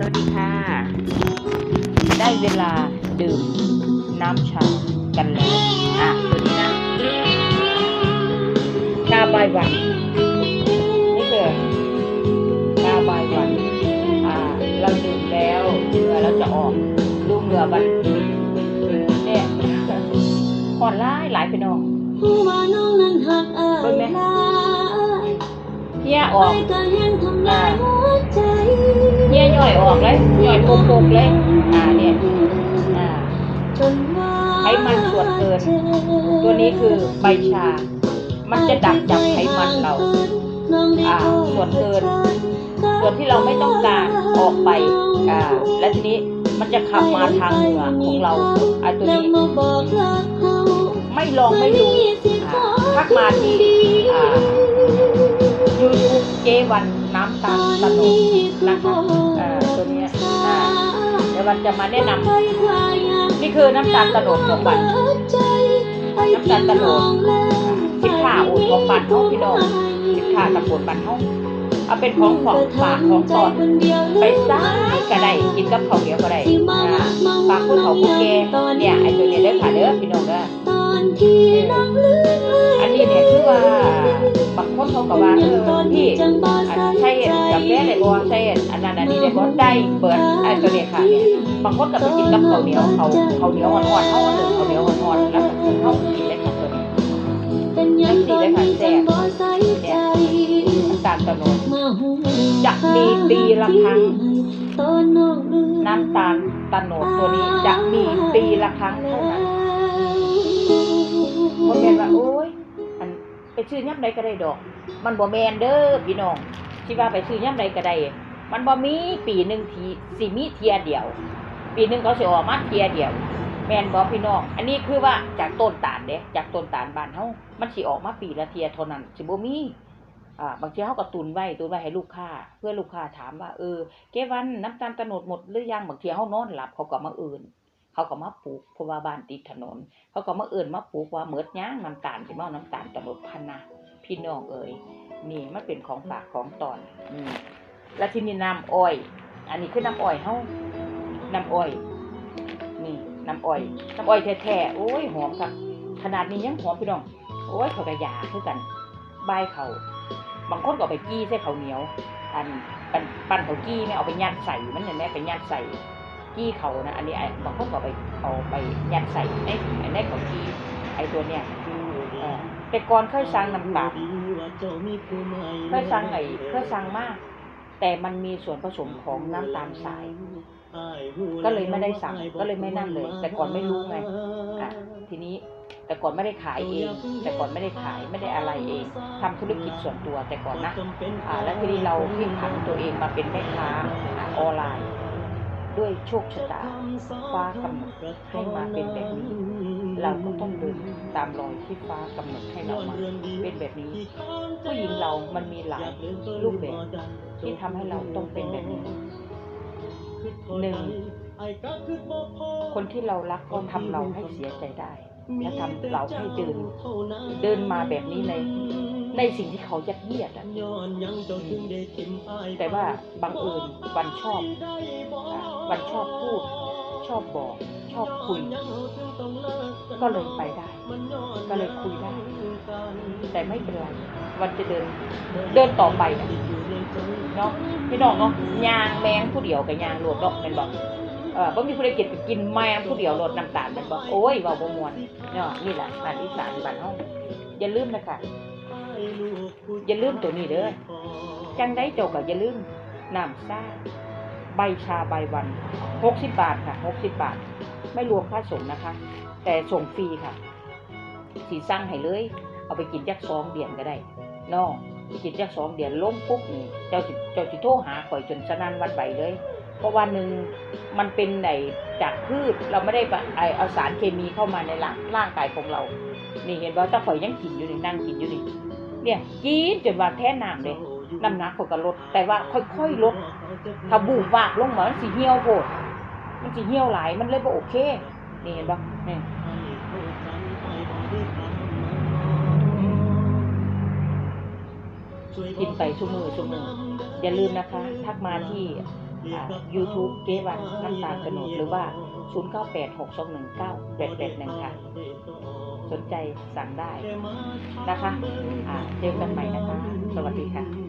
สวัสดีค่ะ ได้เวลาดื่มน้ำชากันแล้วอะตัวนี้นะชาใบายวันนี่คือชาใบายวันอ่า เราดื่มแล้วเหงื่อเราจะออกดูเหงื่อมันเนี่ยผ่อนร้ายหลายไปน้องผู้ว่าน้องนั้นหักอายเบิ่งไหมหลายเฮียออกไปก็ยังทำลา ย่อยออกเลยย่อยโปกๆเลย อ่าเนี่ยอ่าไขมันส่วนเกิน ตัวนี้คือใบชา มันจะดักจับไขมันเรา อ่า ส่วนเกิน ส่วนที่เราไม่ต้องการออกไป อ่า และทีนี้มันจะขับมาทางเหงื่อของเราอ่าตัวนี้ ไม่ลองไม่รู้อ่าทักมาที่อ่า จวันน้ำตาลตะโนดนะคะอ่าตัวเนี้ยอ่าเดี๋ยววันจะมาแนะนำนี่คือน้ำตาลตะโนดของบัตรน้ำตาลตะโนดสิบขาโอนของบัตรเขาพี่น้องสิบขาตะโกนบัตรเขาเอาเป็นของของฝากของตอนไปซ้ายก็ได้กินกับข้าวเหนียวก็ได้อ่าฝากคนเขาผู้แก่เนี่ยไอ้ตัวเนี้ยเด้อค่ะเด้อพี่น้องเด้อตอนที่น้ำลืมอันนี้เนี่ยคือว่าบางคนเขาก็ว่าเออพี่อันใช่กาแฟได้บ่ใช่อันนั้นอันนี้ได้บ่ได้เปิดไอ้ตัวเนี้ยค่ะเนี่ยบางคนก็ไปกินกับข้าวเหนียวเขาเขาเหนียวอ่อนๆเฮาหนึ่งข้าวเหนียวอ่อนๆแล้วก็เฮากินเลยค่ะตัวนี้เป็นยังตอนนี้จังบ่ใส่ใจน้ำตาลตะโนดจะมีปีละครั้งน้ำตาลตะโนดตัวนี้จะมีปีละครั้งเท่านั้นบ่แม่นว่าโอ้ยอันไปซื้อย่ำใดก็ได้ดอก มันบ่แม่นเด้อพี่น้อง ที่ว่าไปซื้อย่ำใดก็ได้มันบ่มีปีหนึ่งทีสิมีเทียเดียว ปีหนึ่งเขาสิออกมาเทียเดียว แมนบ่พี่น้องอันนี้คือว่าจากต้นตาลเด้จากต้นตาลบานเฮามันสิออกมาปีละเทียเท่านั้นสิบ่มีอ่าบางทีเฮาก็ตุนไว้ตุนไว้ให้ลูกค้า เพื่อลูกค้าถามว่าเออเกวันน้ำตาลตะโนดหมดหรือยังบางทีเฮานอนหลับเขาก็มาเอื่นเขาก็มาปลูกเพราะว่าบ้านติดถนน เขาก็มาเอื่นมาปลูกว่าเมิดย่างน้ำตาลสิมาเอาน้ำตาลตะลดพันนะ พี่น้องเอ๋ยนี่มันเป็นของฝากของตอน อืมแล้วที่นี่น้ำอ้อย อันนี้คือน้ำอ้อยเฮาน้ำอ้อย นี่น้ำอ้อยน้ำอ้อยแท้ๆโอ้ยหอมครับ ขนาดนี้ยังหอมพี่น้อง โอ้ยเขากระยาคือกันใบเขาบางคนก็ไปกี้ใส่ข้าเหนียว อันปันปันเขากี้เนี่ยเอาไปยัดใส่มันเนี่ยแม่ไปยัดใส่กี้เขานะ อันนี้ไอ้บางคนก็ไปเอาไปยัดใส่ในไอ้เขากี้ไอ้ตัวเนี้ย แต่ก่อนเคยสั่งน้ำตาลเคยสั่งไอ้เคยสั่งมาก แต่มันมีส่วนผสมของน้ำตาลทราย ก็เลยไม่ได้สั่งก็เลยไม่นั่นเลย แต่ก่อนไม่รู้ไงอะทีนี้แต่ก่อนไม่ได้ขายเอง แต่ก่อนไม่ได้ขายไม่ได้อะไรเองทำธุรกิจส่วนตัวแต่ก่อนนะอ่าแล้วทีนี้เราพลิกผันตัวเองมาเป็นแม่ค้าอะออนไลน์ ด้วยโชคชะตาฟ้ากำหนดให้มาเป็นแบบนี้ เราก็ต้องเดินตามรอยที่ฟ้ากำหนดให้เรามาเป็นแบบนี้ ผู้หญิงเรามันมีหลายรูปแบบที่ทำให้เราต้องเป็นแบบนี้หนึ่งคนที่เรารักก็ทำเราให้เสียใจได้ และทำเราให้เดิน เดินมาแบบนี้ในในสิ่งที่เขายัดเยียดอะแต่ว่าบังเอิญวันชอบอะวันชอบพูด ชอบบอก ชอบคุย ก็เลยไปได้ ก็เลยคุยได้ แต่ไม่เป็นไร วันจะเดิน เดินต่อไปอะเนาะพี่น้องเนาะยางแมงผู้เดียวกับยางโหลดเนาะเป็นบอกเออบ่มีผู้ใดเก็บไปกินแมงผู้เดียวโหลดน้ำตาลเป็นบอกโอ้ยเว้าบ่ม่วนเนาะนี่แหละบ้านอีสานบ้านเฮาอย่าลืมนะคะอย่าลืมตัวนี้เด้อจังได้เจ้าก็อย่าลืมน้ำซ่าใบชาใบวัน60บาทค่ะ60บาท ไม่รวมค่าส่งนะคะ แต่ส่งฟรีค่ะ สีสั่งให้เลย เอาไปกินจักสองเดือนก็ได้เนอกกินจักสองเดือนล้มปุ๊บนี่เจ้าสิเจ้าสิโทรหาข่อยจนสนั่นวันไหวเลย เพราะวันหนึ่งมันเป็นไหนจากพืชเราไม่ได้ไอเอาสารเคมีเข้ามาในร่างร่างกายของเรา นี่เห็นว่าถ้าข่อยยังกินอยู่นี่นั่งกินอยู่นี่เนี่ยกินจนว่าแท้น้ำเลยน้ำหนักข่อยก็ลด แต่ว่าค่อยๆลดถ้าบูบวากลงมามันสิเหี่ยวโพดมันสิเหี่ยวหลายมันเลยบ่โอเค นี่เห็นปะนี่กินไปชั่วมือชั่วมืออย่าลืมนะคะ ทักมาที่ YouTube เกวันน้ำตาลกระโนดหรือว่า 0986219881 ค่ะ สนใจสั่งได้นะคะอ่าเจอกันใหม่นะคะ สวัสดีค่ะ